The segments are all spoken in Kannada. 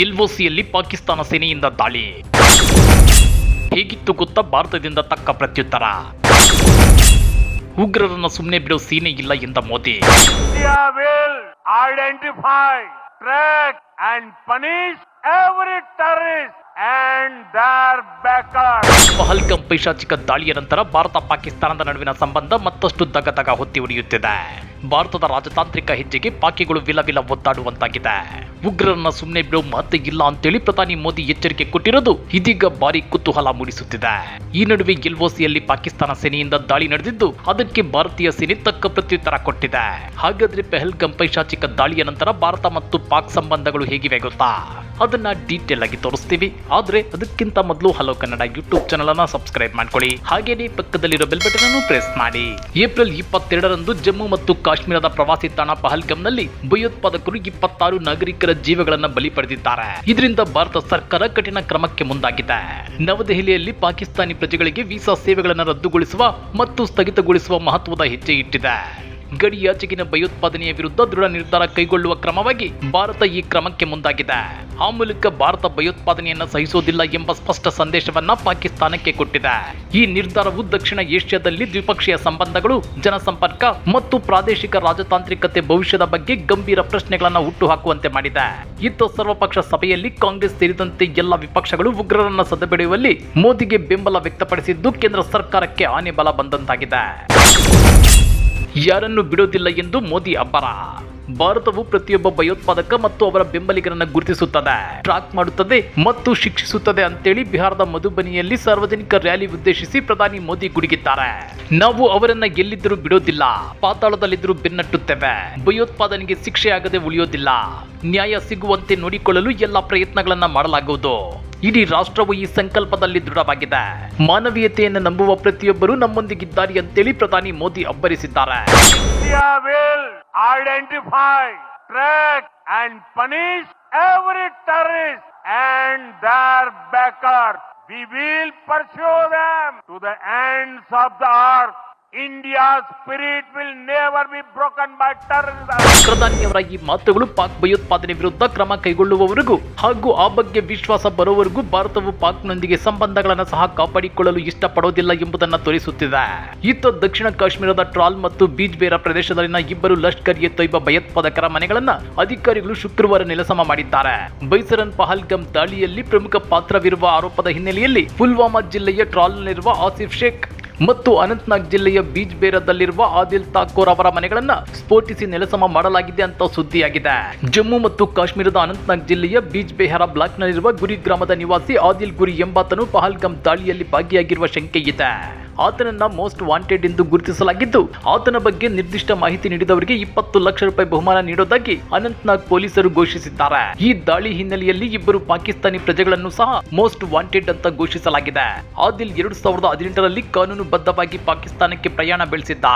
ಎಲ್ಒಸಿಯಲ್ಲಿ ಪಾಕಿಸ್ತಾನ ಸೇನೆಯಿಂದ ದಾಳಿ. ಹೇಗಿತ್ತು ಗೊತ್ತಾ? ಭಾರತದಿಂದ ತಕ್ಕ ಪ್ರತ್ಯುತ್ತರ. ಉಗ್ರರನ್ನು ಸುಮ್ಮನೆ ಬಿಡೋ ಸೇನೆ ಇಲ್ಲ ಎಂದ ಮೋದಿ. Identify track. ಪಹಲ್ಗಂ ಪೈಶಾಚಿಕ ದಾಳಿಯ ನಂತರ ಭಾರತ ಪಾಕಿಸ್ತಾನದ ನಡುವಿನ ಸಂಬಂಧ ಮತ್ತಷ್ಟು ದಗದಗ ಹೊತ್ತಿ ಉರಿಯುತ್ತಿದೆ. ಭಾರತದ ರಾಜತಾಂತ್ರಿಕ ಹೆಜ್ಜೆಗೆ ಪಾಕಿಗಳು ವಿಲವಿಲ ಒದ್ದಾಡುವಂತಾಗಿದೆ. ಉಗ್ರರನ್ನ ಸುಮ್ಮನೆ ಬಿಡೋ ಮತ್ತೆ ಇಲ್ಲ ಅಂತೇಳಿ ಪ್ರಧಾನಿ ಮೋದಿ ಎಚ್ಚರಿಕೆ ಕೊಟ್ಟಿರೋದು ಇದೀಗ ಭಾರಿ ಕುತೂಹಲ ಮೂಡಿಸುತ್ತಿದೆ. ಈ ನಡುವೆ ಎಲ್ಒಸಿಯಲ್ಲಿ ಪಾಕಿಸ್ತಾನ ಸೇನೆಯಿಂದ ದಾಳಿ ನಡೆದಿದ್ದು ಅದಕ್ಕೆ ಭಾರತೀಯ ಸೇನೆ ತಕ್ಕ ಪ್ರತ್ಯುತ್ತರ ಕೊಟ್ಟಿದೆ. ಹಾಗಾದ್ರೆ ಪೆಹಲ್ಗಂ ಪೈಶಾಚಿಕ ದಾಳಿಯ ನಂತರ ಭಾರತ ಮತ್ತು ಪಾಕ್ ಸಂಬಂಧಗಳು ಹೇಗಿವೆ ಗೊತ್ತಾ? ಅದನ್ನ ಡೀಟೇಲ್ ಆಗಿ ತೋರಿಸ್ತೀವಿ. ಆದ್ರೆ ಅದಕ್ಕಿಂತ ಮೊದಲು ಹಲೋ ಕನ್ನಡ ಯೂಟ್ಯೂಬ್ ಚಾನಲ್ ಅನ್ನ ಸಬ್ಸ್ಕ್ರೈಬ್ ಮಾಡ್ಕೊಳ್ಳಿ. ಹಾಗೇನೇ ಪಕ್ಕದಲ್ಲಿರೋ ಬೆಲ್ ಬಟನ್ ಅನ್ನು ಪ್ರೆಸ್ ಮಾಡಿ. ಏಪ್ರಿಲ್ ಇಪ್ಪತ್ತೆರಡರಂದು ಜಮ್ಮು ಮತ್ತು ಕಾಶ್ಮೀರದ ಪ್ರವಾಸಿ ತಾಣ ಪಹಲ್ಗಂನಲ್ಲಿ ಭಯೋತ್ಪಾದಕರು ಇಪ್ಪತ್ತಾರು ನಾಗರಿಕರ ಜೀವಗಳನ್ನ ಬಲಿ ಪಡೆದಿದ್ದಾರೆ ಇದರಿಂದ ಭಾರತ ಸರ್ಕಾರ ಕಠಿಣ ಕ್ರಮಕ್ಕೆ ಮುಂದಾಗಿದೆ. ನವದೆಹಲಿಯಲ್ಲಿ ಪಾಕಿಸ್ತಾನಿ ಪ್ರಜೆಗಳಿಗೆ ವೀಸಾ ಸೇವೆಗಳನ್ನು ರದ್ದುಗೊಳಿಸುವ ಮತ್ತು ಸ್ಥಗಿತಗೊಳಿಸುವ ಮಹತ್ವದ ಹೆಜ್ಜೆ ಇಟ್ಟಿದೆ. ಗಡಿಯಾಚೆಗಿನ ಭಯೋತ್ಪಾದನೆಯ ವಿರುದ್ಧ ದೃಢ ನಿರ್ಧಾರ ಕೈಗೊಳ್ಳುವ ಕ್ರಮವಾಗಿ ಭಾರತ ಈ ಕ್ರಮಕ್ಕೆ ಮುಂದಾಗಿದೆ. ಆ ಮೂಲಕ ಭಾರತ ಭಯೋತ್ಪಾದನೆಯನ್ನು ಸಹಿಸೋದಿಲ್ಲ ಎಂಬ ಸ್ಪಷ್ಟ ಸಂದೇಶವನ್ನ ಪಾಕಿಸ್ತಾನಕ್ಕೆ ಕೊಟ್ಟಿದೆ. ಈ ನಿರ್ಧಾರವು ದಕ್ಷಿಣ ಏಷ್ಯಾದಲ್ಲಿ ದ್ವಿಪಕ್ಷೀಯ ಸಂಬಂಧಗಳು, ಜನಸಂಪರ್ಕ ಮತ್ತು ಪ್ರಾದೇಶಿಕ ರಾಜತಾಂತ್ರಿಕತೆ ಭವಿಷ್ಯದ ಬಗ್ಗೆ ಗಂಭೀರ ಪ್ರಶ್ನೆಗಳನ್ನು ಹುಟ್ಟುಹಾಕುವಂತೆ ಮಾಡಿದೆ. ಇತ್ತ ಸರ್ವಪಕ್ಷ ಸಭೆಯಲ್ಲಿ ಕಾಂಗ್ರೆಸ್ ಸೇರಿದಂತೆ ಎಲ್ಲ ವಿಪಕ್ಷಗಳು ಉಗ್ರರನ್ನ ಸದೆಬಡಿಯುವಲ್ಲಿ ಮೋದಿಗೆ ಬೆಂಬಲ ವ್ಯಕ್ತಪಡಿಸಿದ್ದು ಕೇಂದ್ರ ಸರ್ಕಾರಕ್ಕೆ ಆನೆ ಬಲ ಬಂದಂತಾಗಿದೆ. ಯಾರನ್ನು ಬಿಡೋದಿಲ್ಲ ಎಂದು ಮೋದಿ ಅಬ್ಬರ. ಭಾರತವು ಪ್ರತಿಯೊಬ್ಬ ಭಯೋತ್ಪಾದಕ ಮತ್ತು ಅವರ ಬೆಂಬಲಿಗರನ್ನು ಗುರುತಿಸುತ್ತದೆ. ಟ್ರಾಕ್ ಮಾಡುತ್ತದೆ ಮತ್ತು ಶಿಕ್ಷಿಸುತ್ತದೆ ಅಂತೇಳಿ ಬಿಹಾರದ ಮಧುಬನಿಯಲ್ಲಿ ಸಾರ್ವಜನಿಕ ರ್ಯಾಲಿ ಉದ್ದೇಶಿಸಿ ಪ್ರಧಾನಿ ಮೋದಿ ಗುಡುಗಿದ್ದಾರೆ. ನಾವು ಅವರನ್ನ ಎಲ್ಲಿದ್ದರೂ ಬಿಡೋದಿಲ್ಲ ಪಾತಾಳದಲ್ಲಿದ್ದರೂ ಬೆನ್ನಟ್ಟುತ್ತೇವೆ. ಭಯೋತ್ಪಾದನೆಗೆ ಶಿಕ್ಷೆಯಾಗದೆ ಉಳಿಯೋದಿಲ್ಲ. ನ್ಯಾಯ ಸಿಗುವಂತೆ ನೋಡಿಕೊಳ್ಳಲು ಎಲ್ಲ ಪ್ರಯತ್ನಗಳನ್ನ ಮಾಡಲಾಗುವುದು. ಇಡೀ ರಾಷ್ಟ್ರವು ಈ ಸಂಕಲ್ಪದಲ್ಲಿ ದೃಢವಾಗಿದೆ. ಮಾನವೀಯತೆಯನ್ನು ನಂಬುವ ಪ್ರತಿಯೊಬ್ಬರು ನಮ್ಮೊಂದಿಗಿದ್ದಾರೆ ಅಂತೇಳಿ ಪ್ರಧಾನಿ Modi ಅಬ್ಬರಿಸಿದ್ದಾರೆ. Identify, track and punish every terrorist and their backers. We will pursue them to the ends of the earth. ಪ್ರಧಾನಿಯವರ ಈ ಮಾತುಗಳು ಪಾಕ್ ಭಯೋತ್ಪಾದನೆ ವಿರುದ್ಧ ಕ್ರಮ ಕೈಗೊಳ್ಳುವವರೆಗೂ ಹಾಗೂ ಆ ಬಗ್ಗೆ ವಿಶ್ವಾಸ ಬರುವವರೆಗೂ ಭಾರತವು ಪಾಕ್ನೊಂದಿಗೆ ಸಂಬಂಧಗಳನ್ನು ಸಹ ಕಾಪಾಡಿಕೊಳ್ಳಲು ಇಷ್ಟಪಡೋದಿಲ್ಲ ಎಂಬುದನ್ನು ತೋರಿಸುತ್ತಿದೆ. ಇತ್ತ ದಕ್ಷಿಣ ಕಾಶ್ಮೀರದ ಟ್ರಾಲ್ ಮತ್ತು ಬೀಜ್ ಬೇರ ಪ್ರದೇಶದಲ್ಲಿನ ಇಬ್ಬರು ಲಷ್ಕರ್ ಎ ತೊಯ್ಬ ಭಯೋತ್ಪಾದಕರ ಮನೆಗಳನ್ನು ಅಧಿಕಾರಿಗಳು ಶುಕ್ರವಾರ ನೆಲಸಮ ಮಾಡಿದ್ದಾರೆ. ಬೈಸರನ್ ಪಹಲ್ಗಮ್ ದಾಳಿಯಲ್ಲಿ ಪ್ರಮುಖ ಪಾತ್ರವಿರುವ ಆರೋಪದ ಹಿನ್ನೆಲೆಯಲ್ಲಿ ಪುಲ್ವಾಮಾ ಜಿಲ್ಲೆಯ ಟ್ರಾಲ್ನಲ್ಲಿರುವ ಆಸಿಫ್ ಶೇಖ್ ಮತ್ತು ಅನಂತನಾಗ್ ಜಿಲ್ಲೆಯ ಬೀಜ್ ಬೇರದಲ್ಲಿರುವ ಆದಿಲ್ ತಾಕೋರ್ ಅವರ ಮನೆಗಳನ್ನ ಸ್ಫೋಟಿಸಿ ನೆಲಸಮ ಮಾಡಲಾಗಿದೆ ಅಂತ ಸುದ್ದಿಯಾಗಿದೆ. ಜಮ್ಮು ಮತ್ತು ಕಾಶ್ಮೀರದ ಅನಂತನಾಗ್ ಜಿಲ್ಲೆಯ ಬೀಜ್ ಬೆಹರಾ ಬ್ಲಾಕ್ನಲ್ಲಿರುವ ಗುರಿ ಗ್ರಾಮದ ನಿವಾಸಿ ಆದಿಲ್ ಗುರಿ ಎಂಬಾತನು ಪಹಲ್ಗಂ ದಾಳಿಯಲ್ಲಿ ಭಾಗಿಯಾಗಿರುವ ಶಂಕೆ ಇದೆ. ಆತನನ್ನ ಮೋಸ್ಟ್ ವಾಂಟೆಡ್ ಎಂದು ಗುರುತಿಸಲಾಗಿದ್ದು, ಆತನ ಬಗ್ಗೆ ನಿರ್ದಿಷ್ಟ ಮಾಹಿತಿ ನೀಡಿದವರಿಗೆ ಇಪ್ಪತ್ತು ಲಕ್ಷ ರೂಪಾಯಿ ಬಹುಮಾನ ನೀಡೋದಾಗಿ ಅನಂತ್ನಾಗ್ ಪೊಲೀಸರು ಘೋಷಿಸಿದ್ದಾರೆ. ಈ ದಾಳಿ ಹಿನ್ನೆಲೆಯಲ್ಲಿ ಇಬ್ಬರು ಪಾಕಿಸ್ತಾನಿ ಪ್ರಜೆಗಳನ್ನು ಸಹ ಮೋಸ್ಟ್ ವಾಂಟೆಡ್ ಅಂತ ಘೋಷಿಸಲಾಗಿದೆ. ಆದಿಲ್ ಎರಡು ಸಾವಿರದ ಹದಿನೆಂಟರಲ್ಲಿ ಕಾನೂನುಬದ್ಧವಾಗಿ ಪಾಕಿಸ್ತಾನಕ್ಕೆ ಪ್ರಯಾಣ ಬೆಳೆಸಿದ್ದ.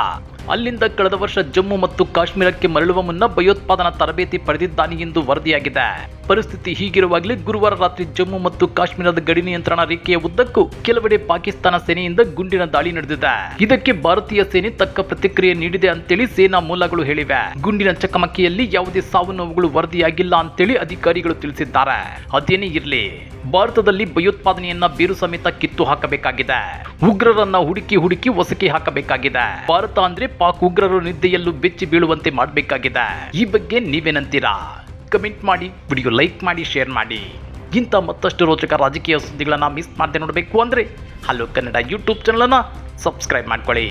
ಅಲ್ಲಿಂದ ಕಳೆದ ವರ್ಷ ಜಮ್ಮು ಮತ್ತು ಕಾಶ್ಮೀರಕ್ಕೆ ಮರಳುವ ಮುನ್ನ ಭಯೋತ್ಪಾದನಾ ತರಬೇತಿ ಪಡೆದಿದ್ದಾನೆ ಎಂದು ವರದಿಯಾಗಿದೆ. ಪರಿಸ್ಥಿತಿ ಹೀಗಿರುವಾಗಲೇ ಗುರುವಾರ ರಾತ್ರಿ ಜಮ್ಮು ಮತ್ತು ಕಾಶ್ಮೀರದ ಗಡಿ ನಿಯಂತ್ರಣ ರೇಖೆಯ ಉದ್ದಕ್ಕೂ ಕೆಲವೆಡೆ ಪಾಕಿಸ್ತಾನ ಸೇನೆಯಿಂದ ಗುಂಡಿನ ದಾಳಿ ನಡೆದಿದೆ. ಇದಕ್ಕೆ ಭಾರತೀಯ ಸೇನೆ ತಕ್ಕ ಪ್ರತಿಕ್ರಿಯೆ ನೀಡಿದೆ ಅಂತೇಳಿ ಸೇನಾ ಮೂಲಗಳು ಹೇಳಿವೆ. ಗುಂಡಿನ ಚಕಮಕಿಯಲ್ಲಿ ಯಾವುದೇ ಸಾವು ನೋವುಗಳು ವರದಿಯಾಗಿಲ್ಲ ಅಂತೇಳಿ ಅಧಿಕಾರಿಗಳು ತಿಳಿಸಿದ್ದಾರೆ. ಅದೇನೇ ಇರಲಿ, ಭಾರತದಲ್ಲಿ ಭಯೋತ್ಪಾದನೆಯನ್ನ ಬೇರು ಸಮೇತ ಕಿತ್ತು ಹಾಕಬೇಕಾಗಿದೆ. ಉಗ್ರರನ್ನ ಹುಡುಕಿ ಹುಡುಕಿ ವಸಕಿ ಹಾಕಬೇಕಾಗಿದೆ. ಭಾರತ ಅಂದ್ರೆ ಪಾಕ್ ಉಗ್ರರು ನಿದ್ದೆಯಲ್ಲೂ ಬೆಚ್ಚಿ ಬೀಳುವಂತೆ ಮಾಡಬೇಕಾಗಿದೆ. ಈ ಬಗ್ಗೆ ನೀವೇನಂತೀರಾ ಕಮೆಂಟ್ ಮಾಡಿ, ವಿಡಿಯೋ ಲೈಕ್ ಮಾಡಿ, ಶೇರ್ ಮಾಡಿ. ಇಂಥ ಮತ್ತಷ್ಟು ರೋಚಕ ರಾಜಕೀಯ ಸುದ್ದಿಗಳನ್ನು ಮಿಸ್ ಮಾಡದೆ ನೋಡಬೇಕು ಅಂದ್ರೆ ಹಲೋ ಕನ್ನಡ ಯೂಟ್ಯೂಬ್ ಚಾನಲನ್ನು ಸಬ್ಸ್ಕ್ರೈಬ್ ಮಾಡ್ಕೊಳ್ಳಿ.